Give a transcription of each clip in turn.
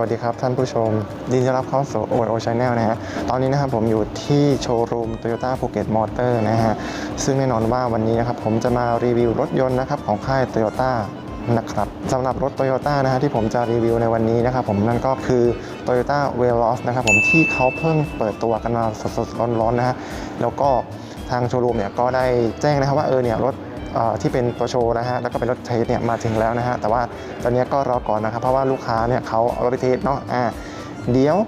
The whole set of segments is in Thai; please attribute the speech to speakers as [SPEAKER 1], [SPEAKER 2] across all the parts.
[SPEAKER 1] วัสดีครับท่านผู้ชมยินดีต้อนรับเข้าสู่โอโอชาแนลนะฮะตอนนี้นะครับผมอยู่ที่โชว์รูม Toyota Phuket Motor นะฮะซึ่งแน่นอนว่าวันนี้นะครับผมจะมารีวิวรถยนต์นะครับของค่าย Toyota นะครับสำหรับรถ Toyota นะฮะที่ผมจะรีวิวในวันนี้นะครับผมนั่นก็คือ Toyota Veloz นะครับผมที่เขาเพิ่งเปิดตัวกันมาสดๆร้อนๆนะฮะแล้วก็ทางโชว์รูมเนี่ยก็ได้แจ้งนะครับว่าเออเนี่ยรถ ที่เป็นตัวโชว์นะฮะแล้วก็เป็นรถเทสเนี่ยมาถึงแล้วนะฮะแต่ว่าตอนนี้ก็รอก่อนนะครับเพราะว่าลูกค้าเนี่ยเขาเอารถไปเทสเนาะอ่าเดี๋ยว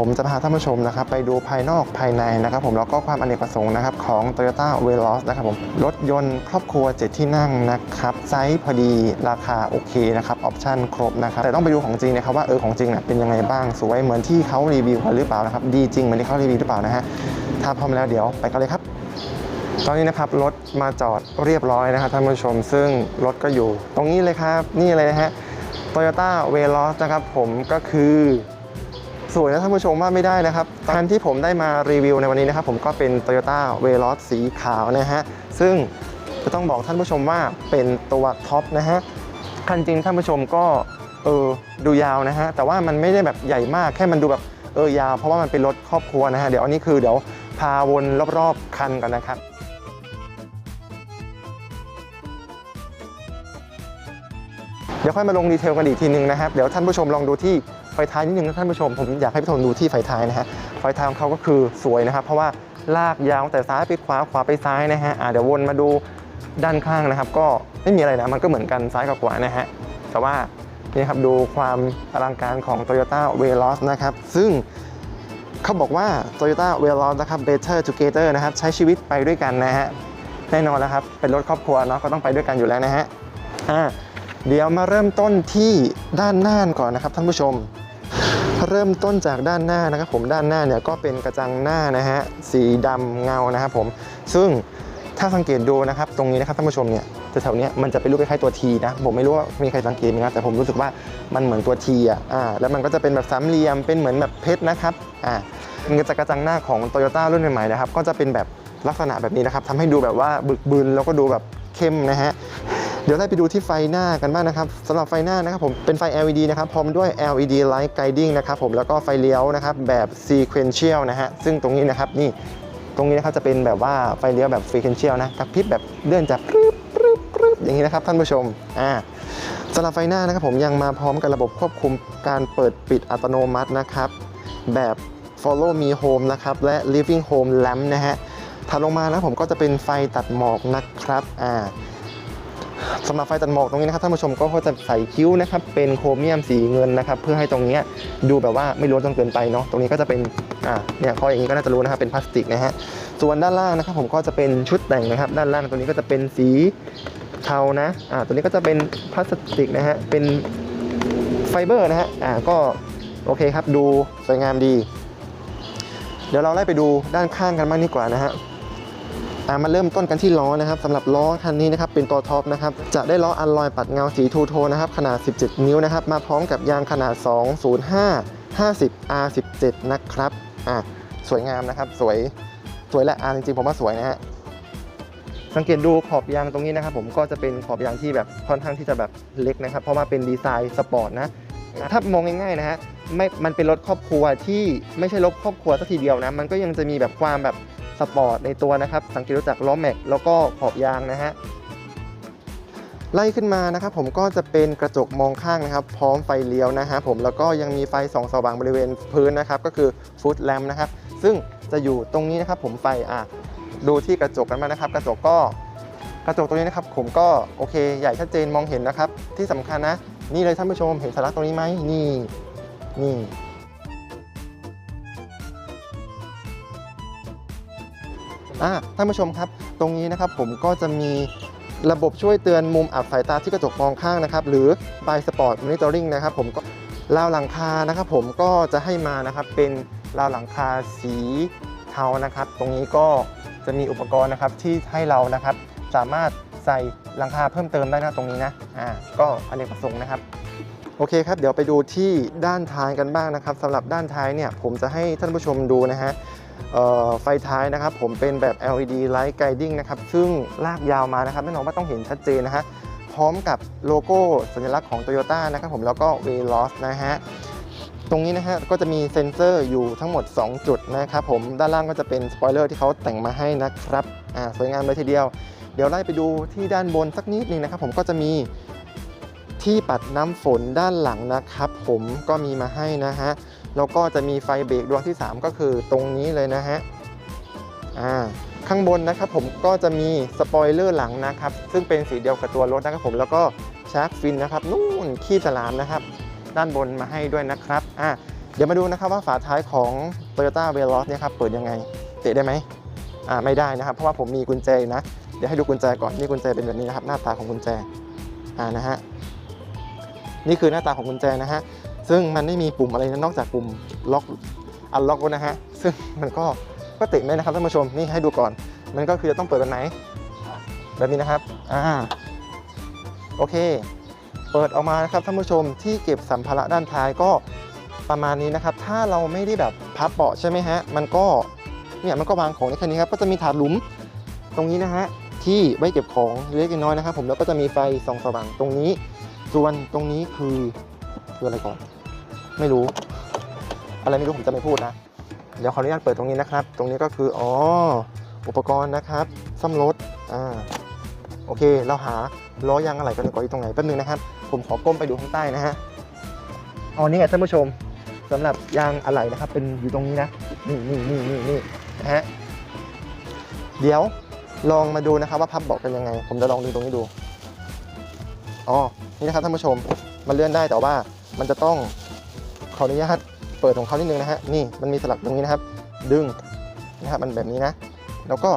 [SPEAKER 1] ผมจะพาท่านผู้ชมนะครับไปดูภายนอกภายในนะครับผมแล้วก็ความอเนกประสงค์นะครับของ Toyota Veloz นะครับผมรถยนต์ครอบครัว 7 ที่นั่งนะครับไซส์พอดีราคาโอเคนะครับออปชั่นครบนะครับแต่ต้องไปดูของจริงนะครับว่าเออของจริงเนี่ยเป็นยังไงบ้างสวยเหมือนที่เขารีวิวกันหรือเปล่านะครับดีจริงเหมือนที่เขารีวิวหรือเปล่านะฮะถ้าพร้อมแล้วเดี๋ยวไปกันเลยครับ ตอนนี้นะครับรถมาจอดเรียบร้อยนะครับท่านผู้ชม ซึ่งรถก็อยู่ ตรงนี้เลยครับ นี่เลยนะฮะ Toyota Veloz นะครับผมก็คือสวยนะท่านผู้ชมว่าไม่ได้นะครับคันที่ผมได้มารีวิวในวันนี้นะครับผมก็เป็น Toyota Veloz สีขาวนะฮะ ซึ่งจะต้องบอกท่านผู้ชมว่าเป็นตัวท็อปนะฮะ คันจริงท่านผู้ชมก็เออดูยาวนะฮะ แต่ว่ามันไม่ได้แบบใหญ่มากแค่มันดูแบบเออยาวเพราะว่ามันเป็นรถครอบครัวนะฮะ เดี๋ยวอันนี้คือเดี๋ยวพาวนรอบๆคันกันนะครับ ดี๋ยวค่อยมาลงดีเทลกันอีกทีนึงนะครับ เดี๋ยวท่านผู้ชมลองดูที่ไฟท้ายนิดนึงนะท่านผู้ชม ผมอยากให้ผู้ชมดูที่ไฟท้ายนะฮะ ไฟท้ายของเขาก็คือสวยนะครับ เพราะว่าลากยาวแต่ซ้ายไปขวาขวาไปซ้ายนะฮะอ่าเดี๋ยววนมาดูด้านข้างนะครับ ก็ไม่มีอะไรนะ มันก็เหมือนกันซ้ายกับขวานะฮะ แต่ว่านี่ครับดูความอลังการของ Toyota Veloz นะครับ ซึ่งเขาบอกว่า Toyota Veloz นะครับ Better Together นะครับ ใช้ชีวิตไปด้วยกันนะฮะ แน่นอนแล้วครับ เป็นรถครอบครัวเนาะก็ต้องไปด้วยกันอยู่แล้วนะฮะ อ่า เดี๋ยวมาเริ่มต้นที่ด้านหน้าก่อนนะครับท่านผู้ชม เริ่มต้นจากด้านหน้านะครับ ผมด้านหน้าเนี่ยก็เป็นกระจังหน้านะฮะสีดำเงานะครับผมซึ่งถ้าสังเกตดูนะครับตรงนี้นะครับท่านผู้ชมเนี่ยแถวๆเนี้ยมันจะเป็นรูปคล้ายๆตัวทีนะผมไม่รู้ว่ามีใครสังเกตไหมครับแต่ผมรู้สึกว่ามันเหมือนตัวทีอะอ่าแล้วมันก็จะเป็นแบบสามเหลี่ยมเป็นเหมือนแบบเพชรนะครับอ่ามันก็จะกระจังหน้าของ Toyota รุ่นใหม่ๆนะครับก็จะเป็นแบบลักษณะแบบนี้นะครับทำให้ดูแบบว่าบึกบึนแล้วก็ดูแบบเข้มนะฮะ เดี๋ยวได้ไปดูที่ไฟหน้ากันบ้างนะครับสำหรับไฟหน้านะครับผมเป็นไฟ LED นะครับพร้อมด้วย LED Light Guiding นะครับผมแล้วก็ไฟเลี้ยวนะครับแบบ Sequential นะฮะซึ่งตรงนี้นะครับนี่ตรงนี้นะครับจะเป็นแบบว่าไฟเลี้ยวแบบ Sequential นะกระพริบแบบเลื่อนจากปึ๊บปึ๊บปึ๊บอย่างนี้นะครับท่านผู้ชมอ่าสำหรับไฟหน้านะครับผมยังมาพร้อมกับระบบควบคุมการเปิดปิดอัตโนมัตินะครับแบบ Follow Me Home นะครับและ Living Home Lamp นะฮะถัดลงมานะผมก็จะเป็นไฟตัดหมอกนะครับอ่า สำหรับไฟตัดหมอกตรงนี้นะครับท่านผู้ชมก็จะใส่คิ้วนะครับเป็นโครเมียมสีเงินนะครับเพื่อให้ตรงนี้ดูแบบว่าไม่ร้วนจนเกินไปเนาะตรงนี้ก็จะเป็นอ่าเนี่ยข้ออย่างนี้ก็น่าจะรู้นะครับเป็นพลาสติกนะฮะส่วนด้านล่างนะครับผมก็จะเป็นชุดแต่งนะครับ ด้านล่างตรงนี้ก็จะเป็นสีเทานะอ่าตัวนี้ก็จะเป็นพลาสติกนะฮะเป็นไฟเบอร์นะฮะอ่าก็โอเคครับดูสวยงามดี เดี๋ยวเราไล่ไปดูด้านข้างกันบ้างดีกว่านะฮะ มาเริ่มต้นกันที่ล้อนะครับสำหรับล้อคันนี้นะครับเป็นตัวท็อปนะครับจะได้ล้ออัลลอยปัดเงาสีทูโทนะครับขนาด 17 นิ้วนะครับมาพร้อมกับยางขนาด 205 50 R17 นะครับอ่าสวยงามนะครับสวยสวยและอาจริงๆผมว่าสวยนะฮะสังเกตดูขอบยางตรงนี้นะครับ ผมก็จะเป็นขอบยางที่แบบค่อนข้างที่จะแบบเล็กนะครับ เพราะว่าเป็นดีไซน์สปอร์ตนะถ้ามองง่ายๆนะฮะไม่มันเป็นรถครอบครัวที่ไม่ใช่รถครอบครัวสักทีเดียวนะ มันก็ยังจะมีแบบความแบบ สปอร์ตในตัวนะครับ สังเกตดูจากล้อแม็กแล้วก็ขอบยางนะฮะไล่ขึ้นมานะครับผมก็จะเป็นกระจกมองข้างนะครับ พร้อมไฟเลี้ยวนะฮะผมแล้วก็ยังมีไฟส่องสว่างบริเวณพื้นนะครับ ก็คือฟุตแลมนะครับ ซึ่งจะอยู่ตรงนี้นะครับ ผมไฟอะดูที่กระจกกันมานะครับ กระจกก็กระจกตรงนี้นะครับ ผมก็โอเค ใหญ่ชัดเจนมองเห็นนะครับ ที่สำคัญนะ นี่เลยท่านผู้ชมเห็นสัญลักษณ์ตรงนี้ไหมนี่นี่ อ่าท่านผู้ชมครับ ตรงนี้นะครับผมก็จะมีระบบช่วยเตือนมุมอับสายตาที่กระจกมองข้างนะครับ หรือ by sport monitoring นะครับ ผมก็ราวหลังคานะครับผมก็จะให้มานะครับเป็นราวหลังคาสีเทานะครับ ตรงนี้ก็จะมีอุปกรณ์นะครับที่ให้เรานะครับ สามารถใส่หลังคาเพิ่มเติมได้นะตรงนี้นะอ่าก็อเนกประสงค์นะครับโอเคครับเดี๋ยวไปดูที่ด้านท้ายกันบ้างนะครับสำหรับด้านท้ายเนี่ยผมจะให้ท่านผู้ชมดูนะฮะ ไฟท้ายนะครับผมเป็นแบบ LED Light Guiding นะครับซึ่งลากยาวมานะครับแน่นอนว่าต้องเห็นชัดเจนนะฮะพร้อมกับโลโก้สัญลักษณ์ของ Toyota นะครับผมแล้วก็ Veloz นะฮะตรงนี้นะฮะก็จะมีเซ็นเซอร์อยู่ทั้งหมด 2 จุดนะครับผมด้านล่างก็จะเป็นสปอยเลอร์ที่เขาแต่งมาให้นะครับอ่าสวยงามเลยทีเดียว เดี๋ยวไล่ไปดูที่ด้านบนสักนิดนึงนะครับผมก็จะมีที่ปัดน้ำฝนด้านหลังนะครับผมก็มีมาให้นะฮะ แล้วก็จะมีไฟเบรกดวงที่ 3 ก็คือตรงนี้เลยนะฮะอ่าข้างบนนะครับผมก็จะมีสปอยเลอร์หลังนะครับ ซึ่งเป็นสีเดียวกับตัวรถนะครับผมแล้วก็ชาร์กฟินนะครับนู่นขี้ฉลามนะครับ ด้านบนมาให้ด้วยนะครับอะเดี๋ยวมาดูนะครับว่าฝาท้ายของ Toyota Veloz เนี่ยครับเปิดยังไงเตะได้ไหมอ่าไม่ได้นะครับ เพราะว่าผมมีกุญแจนะ เดี๋ยวให้ดูกุญแจก่อนนี่กุญแจเป็นแบบนี้นะครับ หน้าตาของกุญแจอ่านะฮะนี่คือหน้าตาของกุญแจนะฮะ ซึ่งมันไม่มีปุ่มอะไรนะนอกจากปุ่มล็อกอันล็อกนะฮะซึ่งมันก็ก็เตะไม่นะครับท่านผู้ชมนี่ให้ดูก่อน มันก็คือจะต้องเปิดแบบไหน แบบนี้นะครับอ่าโอเค เปิดออกมานะครับท่านผู้ชมที่เก็บสัมภาระด้านท้ายก็ประมาณนี้นะครับ ถ้าเราไม่ได้แบบพับเบาะใช่ไหมฮะ มันก็เนี่ยมันก็วางของในแค่นี้ครับ ก็จะมีถาดหลุมตรงนี้นะฮะที่ไว้เก็บของเล็กน้อยนะครับ ผมแล้วก็จะมีไฟส่องสว่างตรงนี้ ส่วนตรงนี้คือคืออะไรก่อน ไม่รู้ อะไรไม่รู้ผมจะไม่พูดนะ เดี๋ยวขออนุญาตเปิดตรงนี้นะครับ ตรงนี้ก็คืออ๋ออุปกรณ์นะครับซ่อมรถอ่าโอเค เราหาล้อยางอะไรกันก่อนอยู่ตรงไหนแป๊บนึงนะครับ ผมขอก้มไปดูข้างใต้นะฮะอ๋อนี่ไงท่านผู้ชมสำหรับยางอะไหล่นะครับ เป็นอยู่ตรงนี้นะนี่นี่นี่นี่นี่นะฮะเดี๋ยวลองมาดูนะครับว่าพับบาะเป็นยังไง ผมจะลองดึงตรงนี้ดูอ๋อนี่นะครับท่านผู้ชมมันเลื่อนได้แต่ว่ามันจะต้อง ขออนุญาตเปิดของเขานิดนึงนะฮะนี่มันมีสลักตรงนี้นะครับ ดึงนะครับมันแบบนี้นะ แล้วก็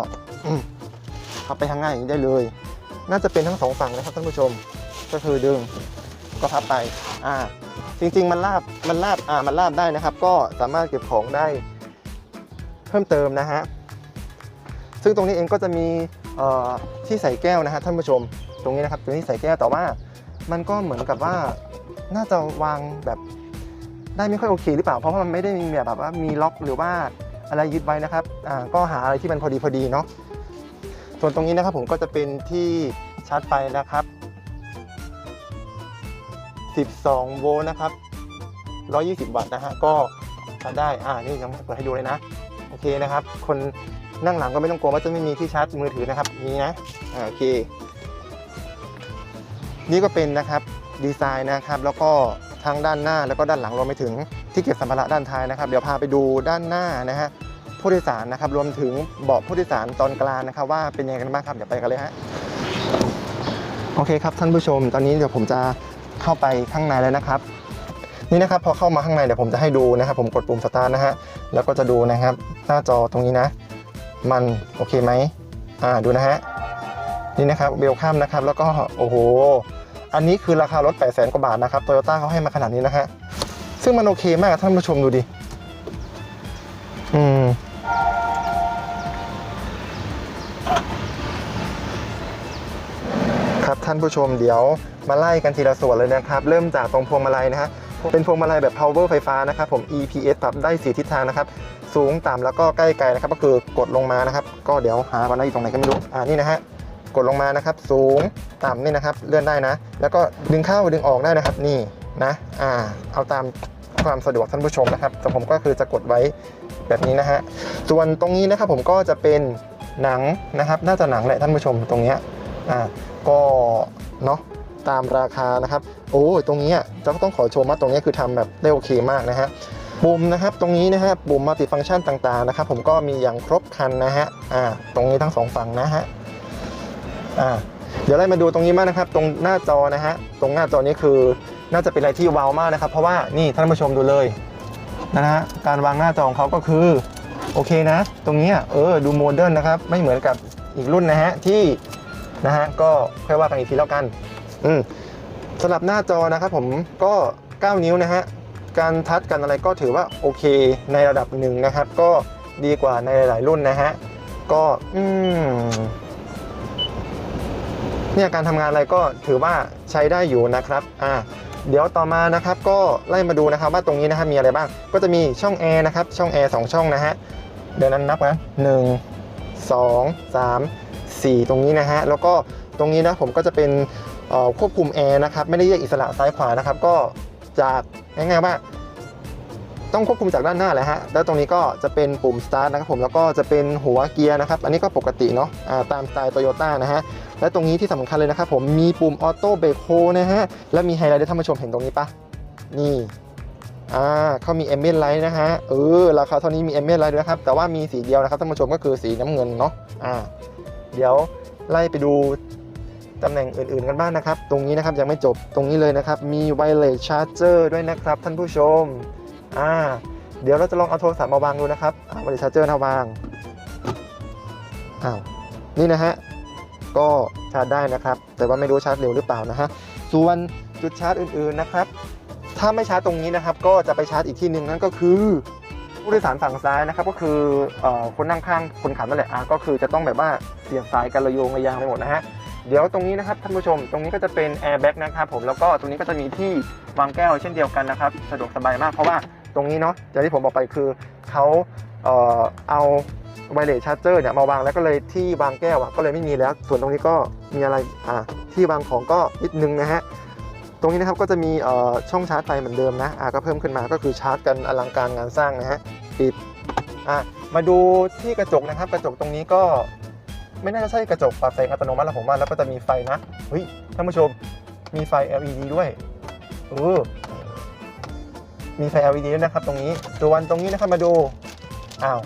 [SPEAKER 1] พับไปทางง่ายอย่างนี้ได้เลย น่าจะเป็นทั้งสองฝั่งนะครับท่านผู้ชม ก็คือดึงก็พับไปอ่าจริง ๆ มันลาบมันลาบอ่ามันลาบได้นะครับ ก็สามารถเก็บของได้เพิ่มเติมนะฮะซึ่งตรงนี้เองก็จะมีเอ่อที่ใส่แก้วนะฮะท่านผู้ชม ตรงนี้นะครับตรงนี้ใส่แก้วแต่ว่ามันก็เหมือนกับว่าน่าจะวางแบบ ได้ไม่ค่อยโอเคหรือเปล่า เพราะว่ามันไม่ได้มีแบบว่ามีล็อกหรือว่าอะไรยึดไว้นะครับอ่าก็หาอะไรที่มันพอดีพอดีเนาะส่วนตรงนี้นะครับผมก็จะเป็นที่ชาร์จไฟนะครับ 12 โวลต์นะครับ 120 วัตต์นะฮะก็ชาร์จได้ อ่า นี่ยังไม่เปิดให้ดูเลยนะ โอเคนะครับ คนนั่งหลังก็ไม่ต้องกลัวว่าจะไม่มีที่ชาร์จมือถือนะครับมีนะ อ่า โอเค นี่ก็เป็นนะครับ ดีไซน์นะครับ แล้วก็ ทั้งด้านหน้าแล้วก็ด้านหลังรวมไปถึงที่เก็บสัมภาระด้านท้ายนะครับ เดี๋ยวพาไปดูด้านหน้านะฮะผู้โดยสารนะครับ รวมถึงเบาะผู้โดยสารตอนกลางนะครับ ว่าเป็นยังไงกันบ้างครับเดี๋ยวไปกันเลยฮะโอเคครับท่านผู้ชม ตอนนี้เดี๋ยวผมจะเข้าไปข้างในแล้วนะครับ นี่นะครับพอเข้ามาข้างในเดี๋ยวผมจะให้ดูนะครับ ผมกดปุ่มสตาร์ทนะฮะแล้วก็จะดูนะครับ หน้าจอตรงนี้นะ มันโอเคไหมอ่าดูนะฮะนี่นะครับเวลคัมนะครับ แล้วก็โอ้โห อันนี้คือราคารถ 8 0 0 0 0 กว่าบาทนะครับโตโยต้าเขาให้มาขนาดนี้นะฮะซึ่งมันโอเคมากท่านผู้ชมดูดิ อืมครับท่านผู้ชมเดี๋ยวมาไล่กันทีละส่วนเลยนะครับ เริ่มจากตรงพวงมาลัยนะฮะเป็นพวงมาลัยแบบ power ไฟฟ้านะครับผม EPS ปรับได้สีทิศทางนะครับ สูงต่ำแล้วก็ใกล้ไกลนะครับ ก็คือกดลงมานะครับ ก็เดี๋ยวหาวันนั้นอยู่ตรงไหนก็ไม่รู้ อ่านี่นะฮะ กดลงมานะครับ สูงต่ำนี่นะครับ เลื่อนได้นะ แล้วก็ดึงเข้าดึงออกได้นะครับ นี่นะอ่าเอาตามความสะดวกท่านผู้ชมนะครับแต่ผมก็คือจะกดไว้แบบนี้นะฮะส่วนตรงนี้นะครับผมก็จะเป็นหนังนะครับ น่าจะหนังแหละท่านผู้ชมตรงเนี้ยอ่าก็เนาะตามราคานะครับ โอ้ยตรงนี้จะต้องขอชมว่าตรงนี้คือทำแบบได้โอเคมากนะฮะปุ่มนะครับตรงนี้นะฮะปุ่มมัลติฟังก์ชันต่างๆนะครับ ผมก็มีอย่างครบครันนะฮะอ่าตรงนี้ทั้งสองฝั่งนะฮะ อ่าเดี๋ยวไล่มาดูตรงนี้มากนะครับ ตรงหน้าจอนะฮะตรงหน้าจอนี้คือน่าจะเป็นอะไรที่ว้าวมากนะครับ เพราะว่านี่ท่านผู้ชมดูเลยนะฮะการวางหน้าจอของเขาก็คือโอเคนะ ตรงนี้เออดูโมเดิร์นนะครับ ไม่เหมือนกับอีกรุ่นนะฮะที่นะฮะก็ค่อยว่ากันอีกทีแล้วกันอืมสำหรับหน้าจอนะครับผมก็ 9 นิ้วนะฮะการทัชกันอะไรก็ถือว่าโอเคในระดับหนึ่งนะครับ ก็ดีกว่าในหลายรุ่นนะฮะก็อืม เนี่ยการทำงานอะไรก็ถือว่าใช้ได้อยู่นะครับอ่าเดี๋ยวต่อมานะครับก็ไล่มาดูนะครับว่าตรงนี้นะครับมีอะไรบ้าง ก็จะมีช่องแอร์นะครับช่องแอร์สองช่องนะฮะเดี๋ยวนั้นนับกันหนึ่งสองสามสี่ตรงนี้นะฮะแล้วก็ตรงนี้นะผมก็จะเป็นควบคุมแอร์นะครับไม่ได้แยกอิสระซ้ายขวานะครับก็จากง่ายๆว่า ต้องควบคุมจากด้านหน้าแหละฮะ แล้วตรงนี้ก็จะเป็นปุ่ม start นะครับผมแล้วก็จะเป็นหัวเกียร์นะครับ อันนี้ก็ปกติเนาะอ่าตามสไตล์โตโยต้านะฮะ และตรงนี้ที่สำคัญเลยนะครับผมมีปุ่มออโต้เบรกโฮนะฮะ และมีไฮไลท์ด้วยท่านผู้ชมเห็นตรงนี้ปะนี่อ่าเขามีเอมเบ l ไลท์นะฮะ เออ ราคาเท่านี้มีเอมเบ l ไลท์ด้วยครับ แต่ว่ามีสีเดียวนะครับท่านผู้ชมก็คือสีน้ำเงินเนาะ อ่า เดี๋ยวไล่ไปดูตำแหน่งอื่น ๆ กันบ้างนะครับ ตรงนี้นะครับยังไม่จบ ตรงนี้เลยนะครับ มีไวเลสชาร์เจอร์ด้วยนะครับท่านผู้ชม อ่าเดี๋ยวเราจะลองเอาโทรศัพท์มาวางดูนะครับไวเลสชาร์เจอร์นะวางอ้าวนี่นะฮะก็ชาร์จได้นะครับ แต่ว่าไม่รู้ชาร์จเร็วหรือเปล่านะฮะส่วนจุดชาร์จอื่นๆนะครับ ถ้าไม่ชาร์จตรงนี้นะครับ ก็จะไปชาร์จอีกที่หนึ่งนั่นก็คือผู้โดยสารฝั่งซ้ายนะครับ ก็คือเอ่อคนนั่งข้างคนขับนั่นแหละอะก็คือจะต้องแบบว่าเสียบสายกันระโยงระยางไปหมดนะฮะเดี๋ยวตรงนี้นะครับท่านผู้ชมตรงนี้ก็จะเป็นแอร์แบ็กนะครับผมแล้วก็ตรงนี้ก็จะมีที่วางแก้วเช่นเดียวกันนะครับ สะดวกสบายมากเพราะว่า ตรงนี้เนาะอย่างที่ผมบอกไปคือเขาเอ่อเอาไวเลสชาร์เจอร์เนี่ยมาวางแล้วก็เลยที่วางแก้วอะก็เลยไม่มีแล้ว ส่วนตรงนี้ก็มีอะไรอะที่วางของก็นิดนึงนะฮะตรงนี้นะครับก็จะมีเอ่อช่องชาร์จไฟเหมือนเดิมนะอะก็เพิ่มขึ้นมาก็คือชาร์จกันอลังการงานสร้างนะฮะปิดอะมาดูที่กระจกนะครับ กระจกตรงนี้ก็ไม่น่าจะใช่กระจกปรับแสงอัตโนมัติหรอกผมว่าแล้วก็จะมีไฟนะเฮ้ยท่านผู้ชมมีไฟ LED ด้วยเออ มีไฟ LED ด้วยนะครับตรงนี้ส่ววันตรงนี้นะครับมาดูอ้าว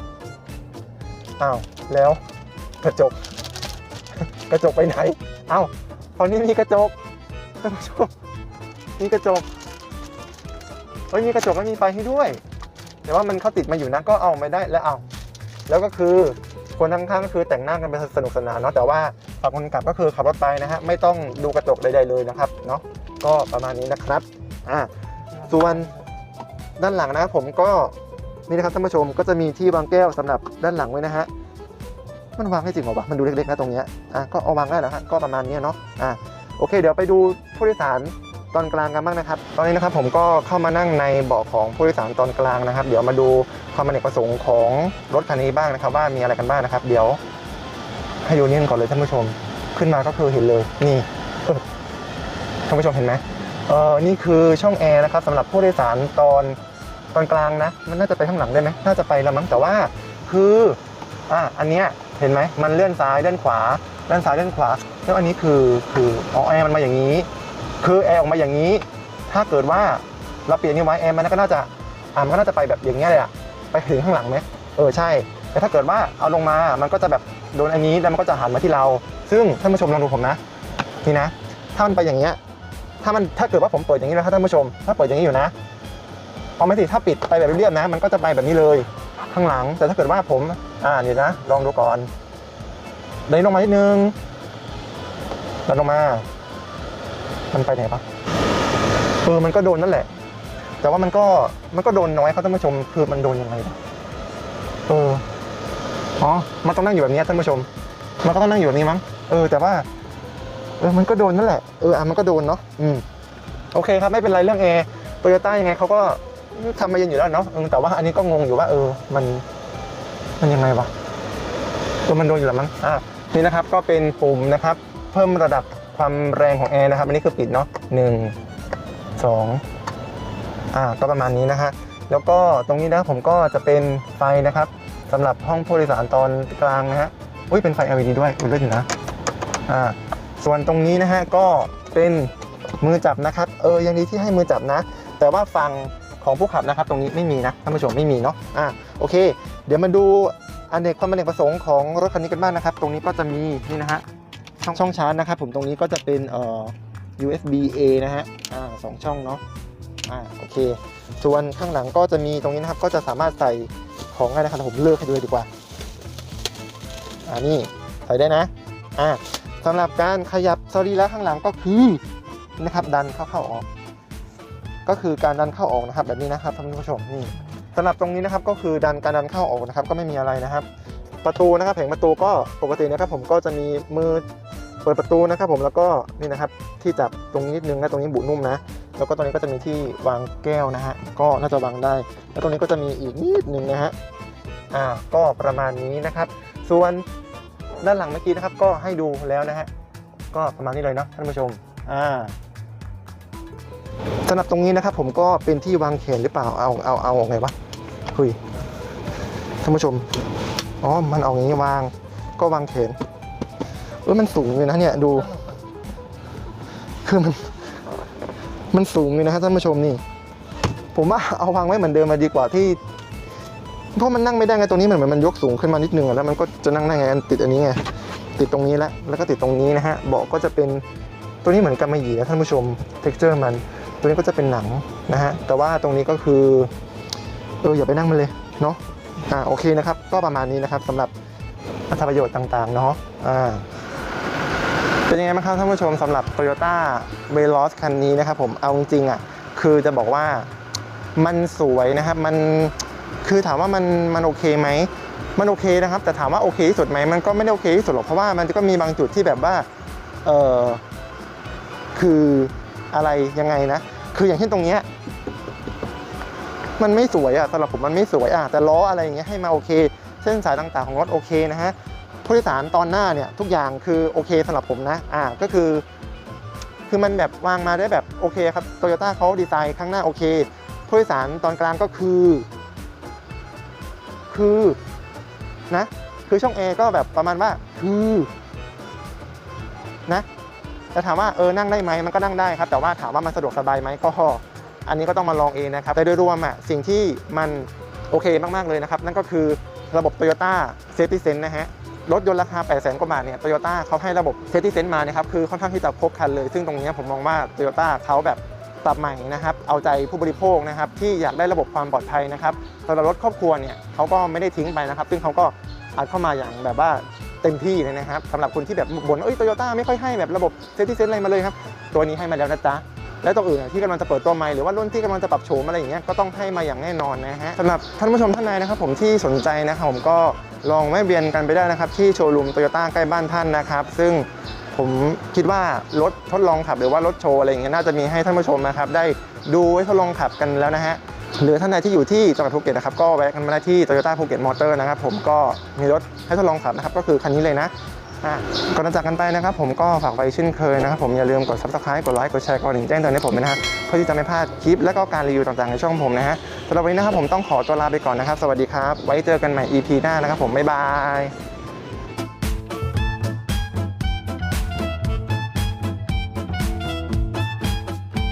[SPEAKER 1] อ้าวแล้วกระจก กระจกไปไหนอ้าวตอนนี้มีกระจกท่านผู้ชมมีกระจกเฮ้ยมีกระจกแล้วมีไฟให้ด้วย แต่ว่ามันเขาติดมาอยู่นะก็เอาไม่ได้แล้วเอาแล้วก็คือคนข้างๆก็คือแต่งหน้ากันไปสนุกสนานเนาะแต่ว่าฝั่งคนขับก็คือขับรถไปนะฮะไม่ต้องดูกระจกใดๆเลยนะครับเนาะก็ประมาณนี้นะครับอ่าส่วน ด้านหลังนะครับผมก็นี่นะครับท่านผู้ชมก็จะมีที่วางแก้วสำหรับด้านหลังไว้นะฮะมันวางให้จริงหรอวะมันดูเล็กๆนะตรงเนี้ยอะก็เอาวางได้แล้วฮะก็ประมาณนี้เนาะอะโอเค เดี๋ยวไปดูผู้โดยสารตอนกลางกันบ้างนะครับ ตอนนี้นะครับผมก็เข้ามานั่งในเบาะของผู้โดยสารตอนกลางนะครับ เดี๋ยวมาดูความอเนกประสงค์ของรถคันนี้บ้างนะครับ ว่ามีอะไรกันบ้างนะครับ เดี๋ยวให้ดูนี่ก่อนเลยท่านผู้ชม ขึ้นมาก็คือเห็นเลยนี่ท่านผู้ชมเห็นไหม เออนี่คือช่องแอร์นะครับสำหรับผู้โดยสารตอนตอนกลางนะ มันน่าจะไปข้างหลังได้ไหมน่าจะไปแล้วมั้งแต่ว่า คืออะอันเนี้ยเห็นไหมมันเลื่อนซ้ายเลื่อนขวาเลื่อนซ้ายเลื่อนขวา แล้วอันนี้คือคืออ๋อแอร์มันมาอย่างนี้ คือแอร์ออกมาอย่างนี้ ถ้าเกิดว่าเราเปลี่ยนนี่ไว้แอร์มันก็น่าจะอ่ามันก็น่าจะไปแบบอย่างเงี้ยเลยอะไปถึงข้างหลังไหมเออใช่ แต่ถ้าเกิดว่าเอาลงมามันก็จะแบบโดนอันนี้แล้วมันก็จะหันมาที่เรา ซึ่งท่านผู้ชมลองดูผมนะนี่นะถ้ามันไปอย่างเงี้ย ถ้ามันถ้าเกิดว่าผมเปิดอย่างนี้นะครับท่านผู้ชม ถ้าเปิดอย่างนี้อยู่นะเอาไม่สิถ้าปิดไปแบบเรียบๆนะ มันก็จะไปแบบนี้เลยข้างหลัง แต่ถ้าเกิดว่าผม อ่าเดี๋ยวนะ ลองดูก่อนเดินลงมานิดนึงเดินลงมา มันไปไหนปะเออมันก็โดนนั่นแหละ แต่ว่ามันก็มันก็โดนน้อยครับท่านผู้ชม คือมันโดนยังไงเอออ๋อมันต้องนั่งอยู่แบบนี้ท่านผู้ชม มันก็ต้องนั่งอยู่แบบนี้มั้งเออแต่ว่า ออมันก็โดนนั่นแหละเอออะมันก็โดนเนาะอืมโอเคครับไม่เป็นไรเรื่องแอร์โตโยต้ายังไงเขาก็ทำมาเย็นอยู่แล้วเนาะแต่ว่าอันนี้ก็งงอยู่ว่า เออ มัน มันยังไงวะเออมันโดนอยู่แล้วมั้งอะนี่นะครับก็เป็นปุ่มนะครับ เพิ่มระดับความแรงของแอร์นะครับ อันนี้คือปิดเนาะหนึ่งสองอ่า ก็ประมาณนี้นะฮะแล้วก็ตรงนี้นะผมก็จะเป็นไฟนะครับสำหรับห้องผู้โดยสารตอนกลางนะฮะอุ้ยเป็นไฟ LED ด้วยอุ้ยเลิศอยู่นะอ่า ส่วนตรงนี้นะฮะก็เป็นมือจับนะครับ เออยังดีที่ให้มือจับนะ แต่ว่าฝั่งของผู้ขับนะครับ ตรงนี้ไม่มีนะท่านผู้ชมไม่มีเนาะอ่าโอเค เดี๋ยวมาดูอันเนกความอเนกประสงค์ของรถคันนี้กันบ้างนะครับ ตรงนี้ก็จะมีนี่นะฮะช่องช่องชาร์จนะครับ ผมตรงนี้ก็จะเป็นเอ่อ USB A นะฮะอ่าสองช่องเนาะอ่าโอเค ส่วนข้างหลังก็จะมีตรงนี้นะครับ ก็จะสามารถใส่ของได้นะครับผมเลือกให้ดูเลยดีกว่าอ่านี่ใส่ได้นะอ่า สำหรับการขยับสรีระข้างหลังก็คือนะครับดันเข้าเข้าออก ก็คือการดันเข้าออกนะครับ แบบนี้นะครับท่านผู้ชมนี่สำหรับตรงนี้นะครับก็คือดันการดันเข้าออกนะครับ ก็ไม่มีอะไรนะครับ ประตูนะครับแผงประตูก็ปกตินะครับ ผมก็จะมีมือเปิดประตูนะครับ ผมแล้วก็นี่นะครับที่จับตรงนี้นิดนึงนะตรงนี้บุนุ่มนะแล้วก็ตรงนี้ก็จะมีที่วางแก้วนะฮะก็น่าจะวางได้ แล้วตรงนี้ก็จะมีอีกนิดนึงนะฮะอ่าก็ประมาณนี้นะครับ ส่วน ด้านหลังเมื่อกี้นะครับก็ให้ดูแล้วนะฮะก็ประมาณนี้เลยเนาะท่านผู้ชมอ่าสำหรับตรงนี้นะครับ ผมก็เป็นที่วางแขนหรือเปล่าเอาเอาเอาไงวะคุยท่านผู้ชมอ๋อมันเอาอย่างนี้วาง ก็วางแขนเออมันสูงเลยนะเนี่ยดู คือมันมันสูงเลยนะฮะท่านผู้ชมนี่ ผมว่าเอาวางไว้เหมือนเดิมมาดีกว่าที่ เพราะมันนั่งไม่ได้ไงตัวนี้เหมือนมันยกสูงขึ้นมานิดนึงอะแล้วมันก็จะนั่งได้ไงอันติดอันนี้ไงติดตรงนี้แล้วแล้วก็ติดตรงนี้นะฮะเบาะก็จะเป็นตัวนี้เหมือนกำมะหยี่นะท่านผู้ชมเท็กเจอร์มัน ตัวนี้ก็จะเป็นหนังนะฮะแต่ว่าตรงนี้ก็คือเอออย่าไปนั่งมันเลยเนาะอ่าโอเคนะครับ ก็ประมาณนี้นะครับสำหรับอัตประโยชน์ต่างๆเนาะอ่าเป็นยังไงบ้างครับท่านผู้ชมสำหรับ Toyota v e l o s คันนี้นะครับผมเอาจริงๆอะคือจะบอกว่ามันสวยนะครับมัน คือถามว่ามันมันโอเคไหมมันโอเคนะครับ แต่ถามว่าโอเคที่สุดไหมมันก็ไม่ได้โอเคที่สุดหรอกเพราะว่ามันก็มีบางจุดที่แบบว่าเออคืออะไรยังไงนะ คืออย่างเช่นตรงเนี้ยมันไม่สวยอะสำหรับผมมันไม่สวยอะแต่ล้ออะไรอย่างเงี้ยให้มาโอเค เส้นสายต่างๆของรถโอเคนะฮะผู้โดยสารตอนหน้าเนี่ยทุกอย่างคือโอเคสำหรับผมนะอ่าก็คือ คือมันแบบวางมาได้แบบโอเคครับโตโยต้าเขาดีไซน์ข้างหน้าโอเคผู้โดยสารตอนกลางก็คือ คือนะคือช่องแอร์ก็แบบประมาณว่าคือนะแต่ถามว่าเออนั่งได้ไหมมันก็นั่งได้ครับ แต่ว่าถามว่ามันสะดวกสบายไหมก็อันนี้ก็ต้องมาลองเองนะครับแต่โดยรวมอะสิ่งที่มันโอเคมาก ๆ เลยนะครับ นั่นก็คือระบบ Toyota Safety Sense นะฮะรถยนต์ราคา 8 0 0 0 0 0กว่าบาทเนี่ยโตโยต้าเขาให้ระบบเซฟตี้เซนต์มานะครับ คือค่อนข้างที่จะครบคันเลย ซึ่งตรงนี้ผมมองว่าโตโยต้าเขาแบบ ปรับใหม่นะครับเอาใจผู้บริโภคนะครับที่อยากได้ระบบความปลอดภัยนะครับสำหรับรถครอบครัวเนี่ยเขาก็ไม่ได้ทิ้งไปนะครับ ซึ่งเขาก็อัดเข้ามาอย่างแบบว่าเต็มที่เลยนะครับสำหรับคนที่แบบบ่นว่าเอ้ยโตโยต้าไม่ค่อยให้แบบระบบเซฟตี้เซนอะไรมาเลยครับตัวนี้ให้มาแล้วนะจ๊ะและตัวอื่นที่กำลังจะเปิดตัวใหม่หรือว่ารุ่นที่กำลังจะปรับโฉมอะไรอย่างเงี้ยก็ต้องให้มาอย่างแน่นอนนะฮะสำหรับท่านผู้ชมท่านใดนะครับ ผมที่สนใจนะครับผมก็ลองแวะเวียนกันไปได้นะครับ ที่โชว์รูมโตโยต้าใกล้บ้านท่านนะครับ ซึ่ง ผมคิดว่ารถทดลองขับหรือว่ารถโชว์อะไรอย่างเงี้ยน่าจะมีให้ท่านผู้ชมนะครับ ได้ดูไว้ทดลองขับกันแล้วนะฮะหรือท่านใดที่อยู่ที่จังหวัดภูเก็ตนะครับก็แวะกันมาได้ที่โตโยต้าภูเก็ตมอเตอร์นะครับผมก็มีรถให้ทดลองขับนะครับ ก็คือคันนี้เลยนะอะก่อนจะจากกันไปนะครับ ผมก็ฝากไว้เช่นเคยนะครับ ผมอย่าลืมกด subscribe กดไลค์กดแชร์กดกระดิ่งแจ้งเตือนให้ผมนะฮะเพื่อที่จะไม่พลาดคลิปและก็การรีวิวต่างๆในช่องผมนะฮะสำหรับวันนี้นะครับผมต้องขอตัวลาไปก่อนนะครับ สวัสดีครับ ไว้เจอกันใหม่ EP หน้านะครับ ผมบ๊ายบาย